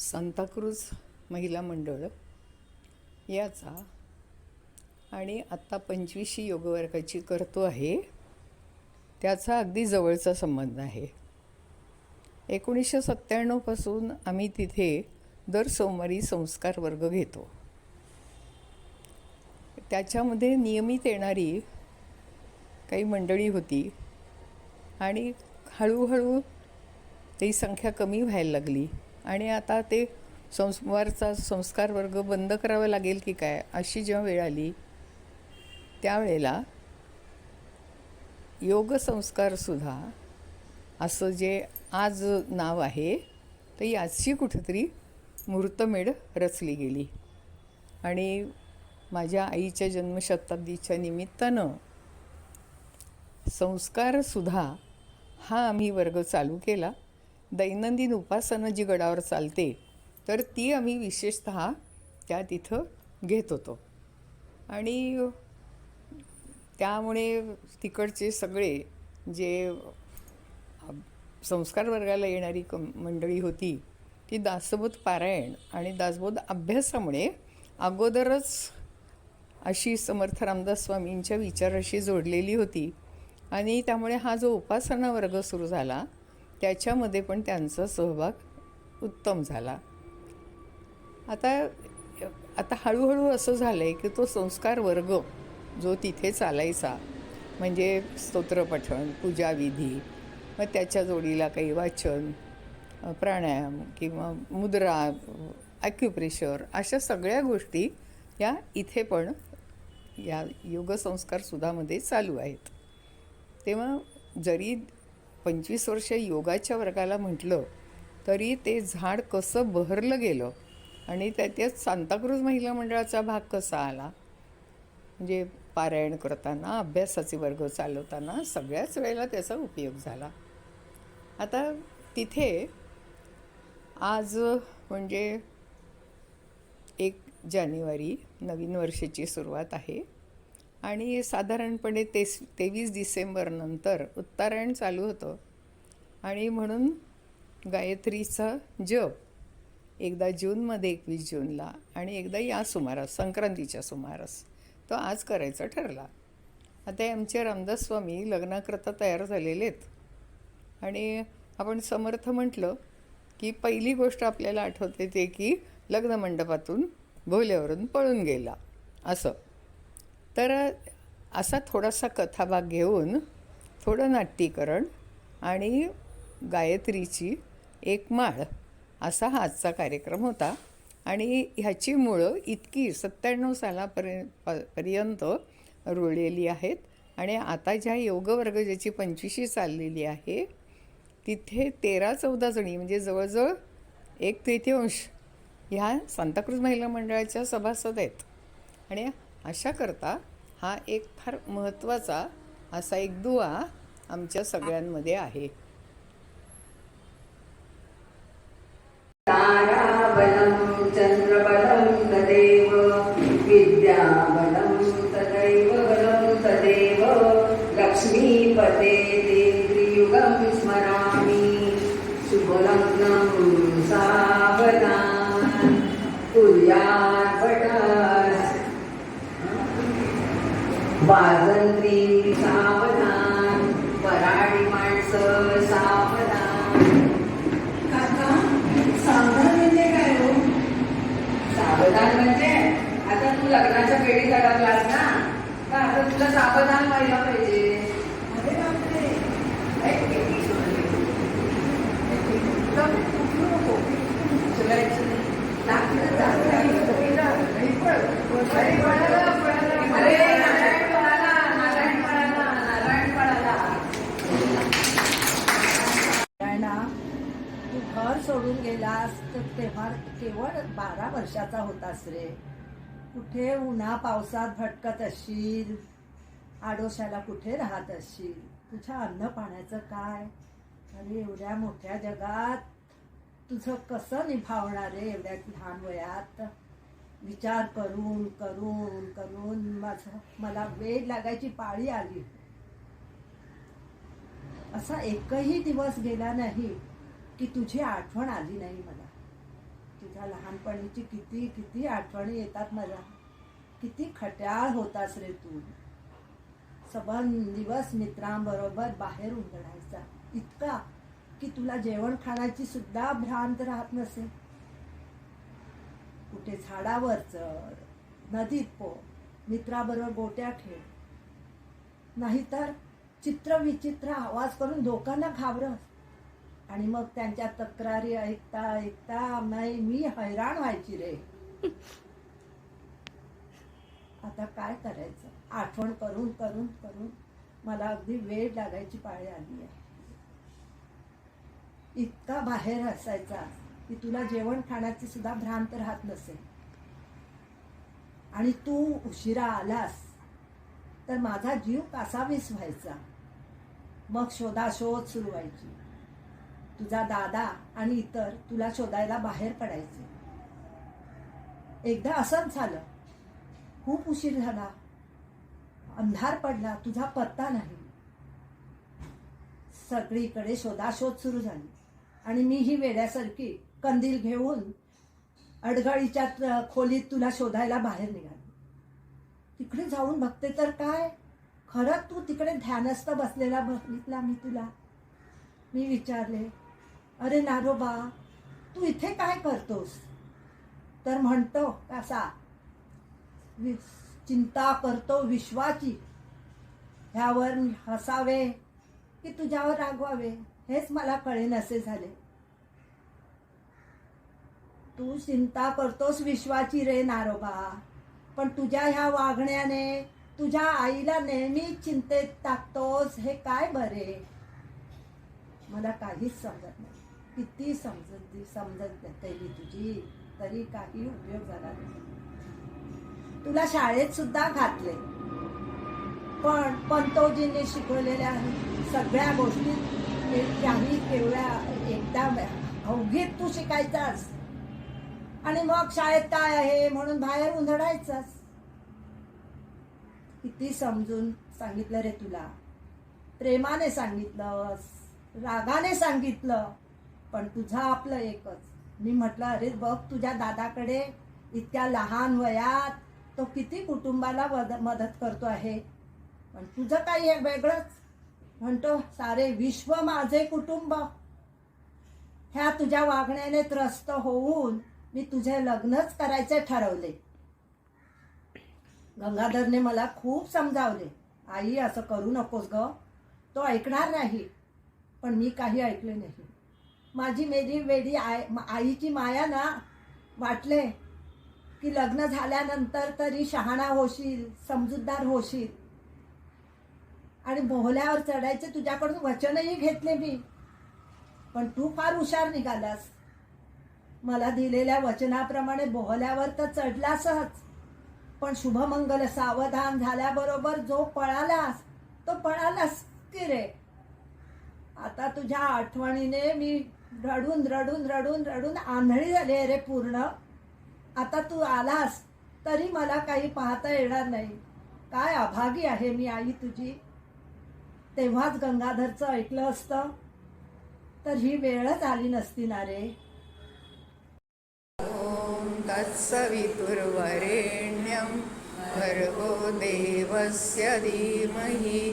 सांताक्रूज महिला मंडळ याचा आणि आत्ता पंचवीसशी योगवर्गाची करतो आहे त्याचा अगदी जवळचा संबंध आहे. एकोणीसशे सत्त्याण्णवपासून आम्ही तिथे दर सोमवारी संस्कार वर्ग घेतो. त्याच्यामध्ये नियमित येणारी काही मंडळी होती आणि हळूहळू ती संख्या कमी व्हायला लागली. आणि आता ते संस्वारचा संस्कार वर्ग बंद करावा लागेल की काय अशी जेव्हा वेळ आली त्यावेळेला योग संस्कारसुद्धा असं जे आज नाव आहे तर याची कुठेतरी मूर्तमेढ रचली गेली. आणि माझ्या आईच्या जन्मशताब्दीच्या निमित्तानं संस्कारसुद्धा हा आम्ही वर्ग चालू केला. दैनंदिन उपासनं जी गडावर चालते तर ती आम्ही विशेषत त्या तिथं घेत होतो. आणि त्यामुळे तिकडचे सगळे जे संस्कार वर्गाला येणारी क मंडळी होती ती दासबोध पारायण आणि दासबोध अभ्यासामुळे अगोदरच अशी समर्थ रामदास स्वामींच्या विचाराशी जोडलेली होती. आणि त्यामुळे हा जो उपासना वर्ग सुरू झाला त्याच्यामध्ये पण त्यांचा सहभाग उत्तम झाला. आता आता हळूहळू असं झालं आहे की तो संस्कार वर्ग जो तिथे चालायचा म्हणजे स्तोत्रपठण पूजाविधी मग त्याच्या जोडीला काही वाचन प्राणायाम किंवा मुद्रा ॲक्युप्रेशर अशा सगळ्या गोष्टी या इथे पण या योगसंस्कार सुधामध्ये चालू आहेत. तेव्हा जरी पंचवीस वर्ष योगाच्या वर्गाला म्हटलं तरी ते झाड कसं बहरलं गेलं आणि त्यात सांताक्रूज महिला मंडळाचा भाग कसा आला? म्हणजे पारायण करताना अभ्यासाचे वर्ग चालवताना सगळ्याच वेळेला त्याचा उपयोग झाला. आता तिथे आज म्हणजे एक जानेवारी नवीन वर्षाची सुरुवात आहे. आणि साधारणपणे तेस तेवीस डिसेंबरनंतर उत्तरायण चालू होतं. आणि म्हणून गायत्रीचा जप एकदा जूनमध्ये एकवीस जूनला आणि एकदा या सुमारास संक्रांतीच्या सुमारास तो आज करायचा ठरला. आता आमचे रामदास स्वामी लग्नाकरता तयार झालेले आहेत. आणि आपण समर्थ म्हटलं की पहिली गोष्ट आपल्याला आठवते ते की लग्नमंडपातून भोल्यावरून पळून गेला. असं. तर असा थोडासा कथाभाग घेऊन थोडं नाट्यीकरण आणि गायत्रीची एक माळ असा हा आजचा कार्यक्रम होता. आणि ह्याची मुळं इतकी सत्त्याण्णव सालापर्यंत प- पर्यंत रुळलेली आहेत. आणि आता ज्या योगवर्ग ज्याची पंचवीशी चाललेली आहे तिथे तेरा चौदा जणी म्हणजे जवळजवळ एक तृतीयांश ह्या सांताक्रूज महिला मंडळाच्या सभासद आहेत. आणि अशा करता हा एक फार महत्त्वाचा असा एक दुवा आमच्या सगळ्यांमध्ये आहे. लक्ष्मीपते स्मरामि सुबलम् वाजंत्री सावधान वराडी माणसं सावधान. काका सावधान म्हणजे काय हो? सावधान म्हणजे आता तू लग्नाच्या पेढीत अडकलास ना तर आता तुला सावधान व्हायला पाहिजे अरे बापरे ऐक, ऐक, ऐक. एकदम उठू नको. उचलायचं नाही. लागलं, लागलं. अरे, पळाला, पळाला. अरे, नारायण पळाला, नारायण पळाला, नारायण पळाला. ना तू घर सोडून गेलास तर तेव्हा केवळ बारा वर्षाचा होतास रे कुठे उन्हा पावसात भटकत असशील? आडोशाला कुठे राहत असशील? तुझ्या अन्न पाण्याचं काय? अरे एवढ्या मोठ्या जगात तुझं कसं निभावणार रे एवढ्या लहान वयात? विचार करून करून करून माझं मला वेळ लागायची पाळी आली. असा एकही दिवस गेला नाही की तुझी आठवण आली नाही मला. तुझ्या लहानपणीची किती किती आठवणी येतात मला. किती खट्याळ होतास रे तू. सबन दिवस मित्रांबरोबर बाहेर उंदडायचा इतका की तुला जेवण खाण्याची सुद्धा भ्रांत राहत नसे. कुठे झाडावर चढ नदीत पो मित्राबरोबर गोट्या खेळ. नाहीतर चित्र विचित्र आवाज करून लोकांना घाबरत आणि मग त्यांच्या तक्रारी ऐकता ऐकता नाही मी हैराण व्हायची रे. आता काय करायचं? आठवण करून करून करून मला अगदी वेळ लागायची पाळी आली आहे. इतका बाहेर असायचा की तुला जेवण खाण्याची सुद्धा भ्रांत राहत नसेल. आणि तू उशिरा आलास तर माझा जीव कासावीस व्हायचा. मग शोधाशोध सुरू व्हायची. तुझा दादा आणि इतर तुला शोधायला बाहेर पडायचे. एकदा असंच झालं. खूप उशीर झाला. अंधार पडला. तुझा पत्ता नाही. सगळीकडे शोधाशोध सुरू झाली. आणि मी ही वेड्यासारखी कंदील घेऊन अडगळीच्या खोलीत तुला शोधायला बाहेर निघाली. तिकडे जाऊन बघते तर काय? खरंच तू तिकडे ध्यानस्थ बसलेला बघितला मी तुला. मी विचारले अरे नारोबा तू इथे काय करतोस? तर म्हणतो कसा वि- चिंता करतो विश्वाची. ह्यावर हसावे की तुझ्यावर रागवावे हेच मला कळेन असे झाले. तू चिंता करतोस विश्वाची रे नारोबा पण तुझ्या ह्या वागण्याने तुझ्या आईला नेहमी चिंतेत टाकतोस हे काय बरे? मला काहीच समजत नाही. किती समजत समजत केली तुझी तरी काही उपयोग झाला नाही. तुला शाळेत सुद्धा घातले. पण पंतोजींनी शिकवलेल्या सगळ्या गोष्टी काही केवळ्या केवढ्या एकदा अवघीत तू शिकायचास. आणि मग शाळेत काय आहे म्हणून बाहेर उंधडायचंच किती समजून सांगितलं रे तुला. प्रेमाने सांगितलं रागाने सांगितलं. पण तुझं आपलं एकच. मी म्हटलं अरे बघ तुझ्या दादाकडे इतक्या लहान वयात तो किती कुटुंबाला मद- मदत करतो आहे. पण तुझं काही आहे वेगळंच. म्हणतो सारे विश्व माझे कुटुंब. ह्या तुझ्या वागण्याने त्रस्त होऊन मी तुझे लग्नच करायचे ठरवले. गंगाधरने मला खूप समजावले आई असं करू नकोस ग. तो ऐकणार नाही. पण मी काही ऐकले नाही. माझी मेरी वेडी आय आईची माया ना वाटले की लग्न झाल्यानंतर तरी शहाणा होशील समजूतदार होशील. आणि मोहल्यावर चढायचे तुझ्याकडून वचनही घेतले मी. पण तू फार हुशार निघालास. मला दिलेल्या वचनाप्रमाणे बोहल्यावर तर चढलासच. पण शुभमंगल सावधान झाल्याबरोबर जो पळालास तो पळालास की रे? आता तुझ्या आठवणीने मी रडून रडून रडून रडून आंधळी झाली आहे रे पूर्ण. आता तू आलास तरी मला काही पाहता येणार नाही. काय अभागी आहे मी आई तुझी? तेव्हाच गंगाधरचं ऐकलं असतं. तर ही वेळच आली नसती ना रे. तत्सवितुर्वरेण्यं भर्गो देवस्य धीमहि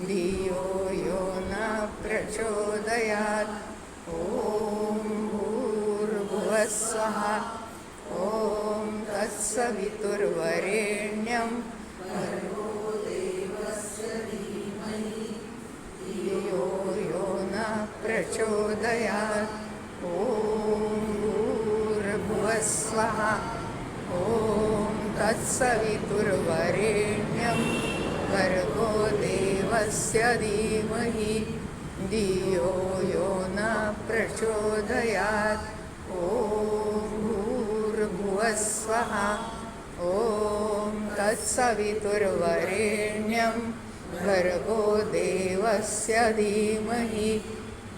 धियो यो न प्रचोदयात्। ॐ भूर्भुवः स्वः ॐ तत्सवितुर्वरेण्यं। भर्गो यो न प्रचोदयात् ॐ भूर्भुवः स्वः ॐ तत्सवितुर्वरेण्यं। भर्गो देवस्य धीमहि। धियो यो न प्रचोदयात्। ॐ भूर्भुवः ॐ तत्सवितुर्वरेण्यं भर्गो देवस्य धीमहि।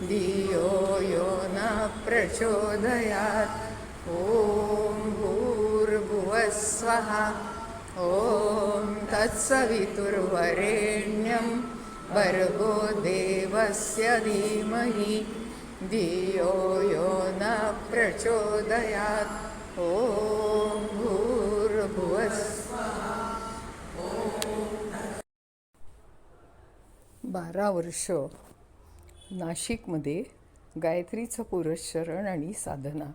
धियो यो न प्रचोदयात्। ॐ भूर्भुवः स्वः ॐ तत्सवितुर्वरेण्यं भर्गो देवस्य धीमहि धियो यो न प्रचोदयात्। ॐ भूर्भुवः। बारा वर्ष नाशिकमध्ये गायत्रीचं पुरस्चरण आणि साधना.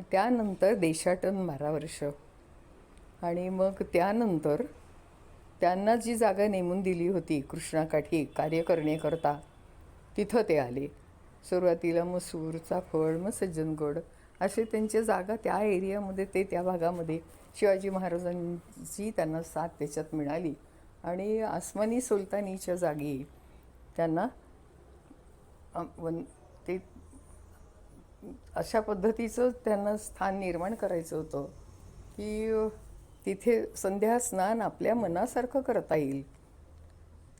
त्यानंतर देशाटन बारा वर्ष. आणि मग त्यानंतर त्यांना जी जागा नेमून दिली होती कृष्णाकाठी कार्य करण्याकरता तिथं ते आले. सुरुवातीला मसूरचा फळ मग सज्जनगड असे त्यांच्या जागा त्या एरियामध्ये ते त्या भागामध्ये शिवाजी महाराजांची त्यांना साथ त्याच्यात मिळाली. आणि आसमानी सुलतानीच्या जागी त्यांना वन ते अशा पद्धतीचं त्यांना स्थान निर्माण करायचं होतं. की तिथे संध्या स्नान आपल्या मनासारखं करता येईल.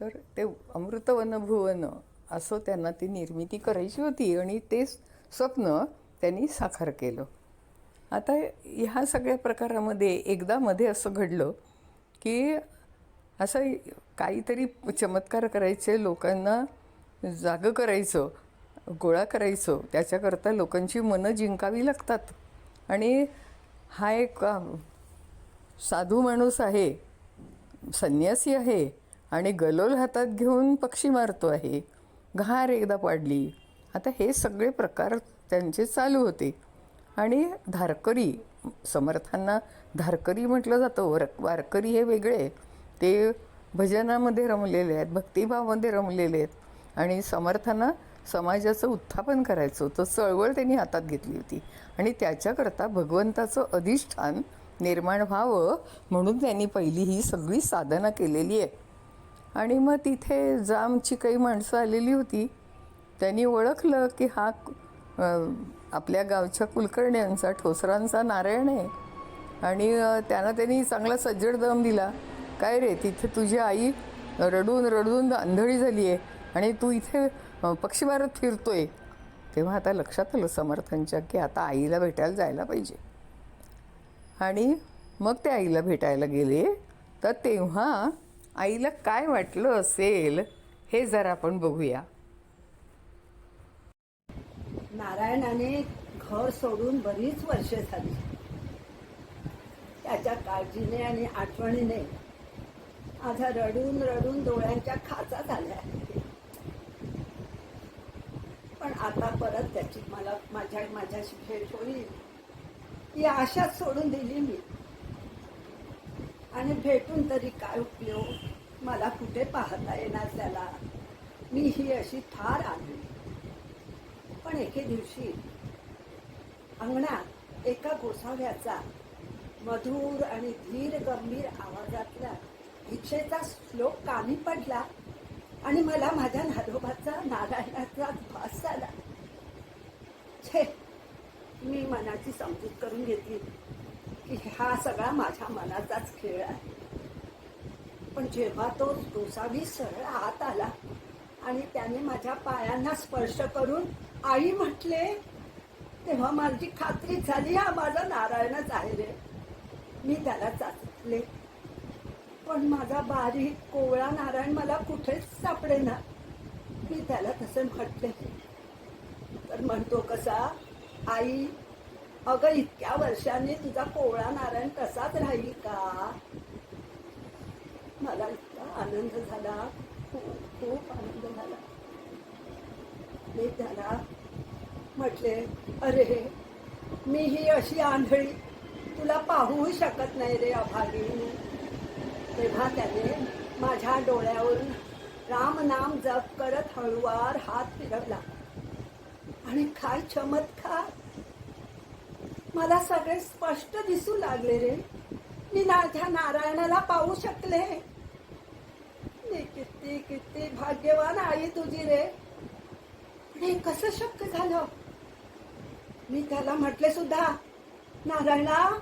तर ते अमृतवन भुवन असं त्यांना ती निर्मिती करायची होती आणि ते स्वप्न त्यांनी साकार केलं. आता ह्या सगळ्या प्रकारामध्ये एकदा मध्ये असं घडलं की असं काहीतरी चमत्कार करायचे लोकांना जागं करायचं गोळा करायचं त्याच्याकरता लोकांची मनं जिंकावी लागतात. आणि हा एक साधू माणूस आहे संन्यासी आहे आणि गलोल हातात घेऊन पक्षी मारतो आहे घार एकदा पाडली. आता हे सगळे प्रकार त्यांचे चालू होते. आणि धारकरी समर्थांना धारकरी म्हटलं जातं वर वारकरी हे वेगळे ते भजनामध्ये रमलेले आहेत भक्तिभावामध्ये रमलेले आहेत. आणि समर्थांना समाजाचं उत्थापन करायचं होतं चळवळ त्यांनी हातात घेतली होती. आणि त्याच्याकरता भगवंताचं अधिष्ठान निर्माण व्हावं म्हणून त्यांनी पहिली ही सगळी साधना केलेली आहे. आणि मग तिथे जामची काही माणसं आलेली होती. त्यांनी ओळखलं की हा आपल्या गावच्या कुलकर्ण्यांचा ठोसरांचा नारायण आहे. आणि त्यांना त्यांनी चांगला सज्जड दम दिला. काय रे तिथे तुझी आई रडून रडून आंधळी झाली आहे आणि तू इथे अ, पक्षी मारत फिरतोय. तेव्हा आता लक्षात आलं समर्थांच्या की आता आईला भेटायला जायला पाहिजे. आणि मग ते आईला भेटायला गेले. तर तेव्हा आईला काय वाटलं असेल हे जरा आपण बघूया. नारायणाने घर सोडून बरीच वर्ष झाली. त्याच्या काळजीने आणि आठवणीने माझा रडून रडून डोळ्यांच्या खाचा झाल्या. पण आता परत त्याची मला माझ्या माझ्याशी भेट होईल. ही आशाच सोडून दिली मी. आणि भेटून तरी काय उपयोग? मला कुठे पाहता येणार त्याला? मी ही अशी फार आली पण एके दिवशी अंगणात एका गोसाव्याचा मधुर आणि धीर गंभीर आवाजातला इच्छेचा श्लोक कामी पडला आणि मला माझ्या नादोबाचा नारायणाचा भास झाला छे मी मनाची समजूत करून घेतली. की हा सगळा माझ्या मनाचाच खेळ आहे. पण जेव्हा तो दोसावी सरळ आत आला आणि त्याने माझ्या पायांना स्पर्श करून आई म्हटले तेव्हा माझी खात्री झाली हा माझा नारायणच आहे रे. मी त्याला चाचले. पण माझा बारीक कोवळा नारायण मला कुठेच सापडेना. मी त्याला तसे म्हटले. तर म्हणतो कसा? आई अगं इतक्या वर्षांनी तुझा कोवळा नारायण तसाच राहील का? मला इतका आनंद झाला खूप खूप आनंद झाला. मी त्याला म्हटले अरे मी ही अशी आंधळी तुला पाहूही शकत नाही रे अभागी. तेव्हा त्याने माझ्या डोळ्यावरून राम नाम जप करत हळुवार हात फिरवला. आणि काय चमत्कार! मला सगळे स्पष्ट दिसू लागले रे. मी माझ्या नारायणाला पाहू शकले. मी किती किती भाग्यवान आई तुझी रे. हे कसं शक्य झालं? मी त्याला म्हटले सुद्धा नारायणा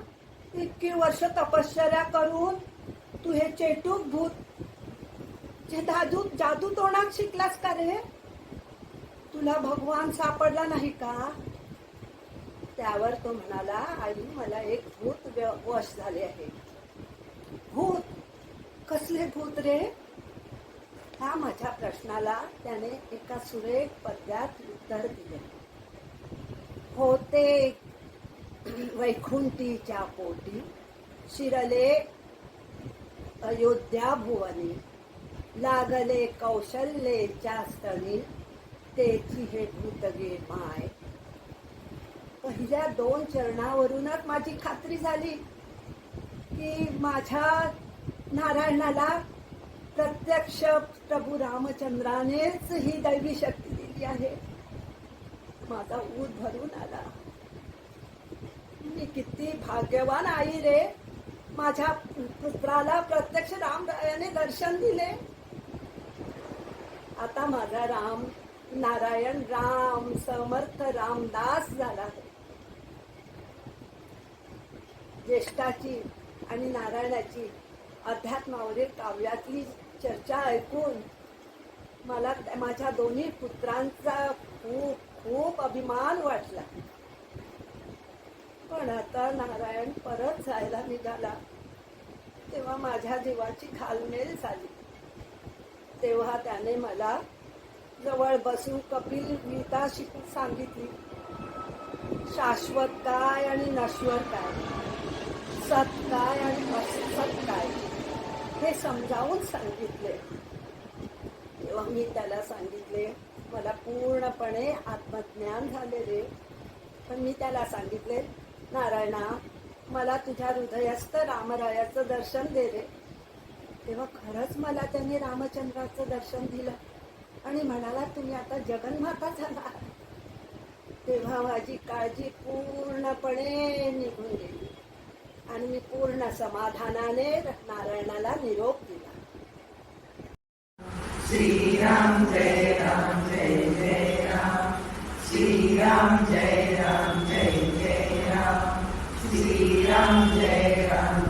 इतकी वर्ष तपश्चर्या करून तू हे चेटूक भूत जे दादू जादू तोंडात शिकलास का रे? तुला भगवान सापडला नाही का? त्यावर तो म्हणाला आई मला एक भूत वश झाले आहे. भूत? कसले भूत रे? हा माझ्या प्रश्नाला त्याने एका सुरेख पद्यात उत्तर दिले. होते वैकुंठीच्या पोटी शिरले अयोध्या भुवनी लागले कौशल्येच्या स्तनी तेची हे भूतगे माय पहिल्या दोन चरणावरूनच माझी खात्री झाली की माझ्या नारायणाला प्रत्यक्ष प्रभू रामचंद्रानेच ही दैवी शक्ती दिली आहे. माझा ऊत भरून आला. मी किती भाग्यवान आई रे. माझ्या पुत्राला प्रत्यक्ष रामरायाने दर्शन दिले. आता माझा राम नारायण राम समर्थ रामदास झाला आहे ज्येष्ठाची आणि नारायणाची अध्यात्मावरील काव्यातली चर्चा ऐकून मला त्या- माझ्या दोन्ही पुत्रांचा खूप खूप अभिमान वाटला. पण आता नारायण परत जायला निघाला. तेव्हा माझ्या जीवाची खालमेल झाली. तेव्हा त्याने मला जवळ बसून कपिल गीता शिकून सांगितली शाश्वत काय आणि नश्वर काय? सत काय आणि असत काय हे समजावून सांगितले. तेव्हा मी त्याला सांगितले मला पूर्णपणे आत्मज्ञान झाले रे पण मी त्याला सांगितले नारायणा मला तुझ्या हृदयस्थ रामरायाचं दर्शन दे रे. तेव्हा खरंच मला त्याने रामचंद्राचं दर्शन दिलं आणि म्हणाला तुम्ही आता जगन्माता झाला. तेव्हा माझी काळजी पूर्णपणे निघून गेली. आणि मी पूर्ण समाधानाने नारायणाला निरोप दिला. श्रीराम जय राम जय जय राम. श्रीराम जय राम जय जय राम. श्रीराम जय राम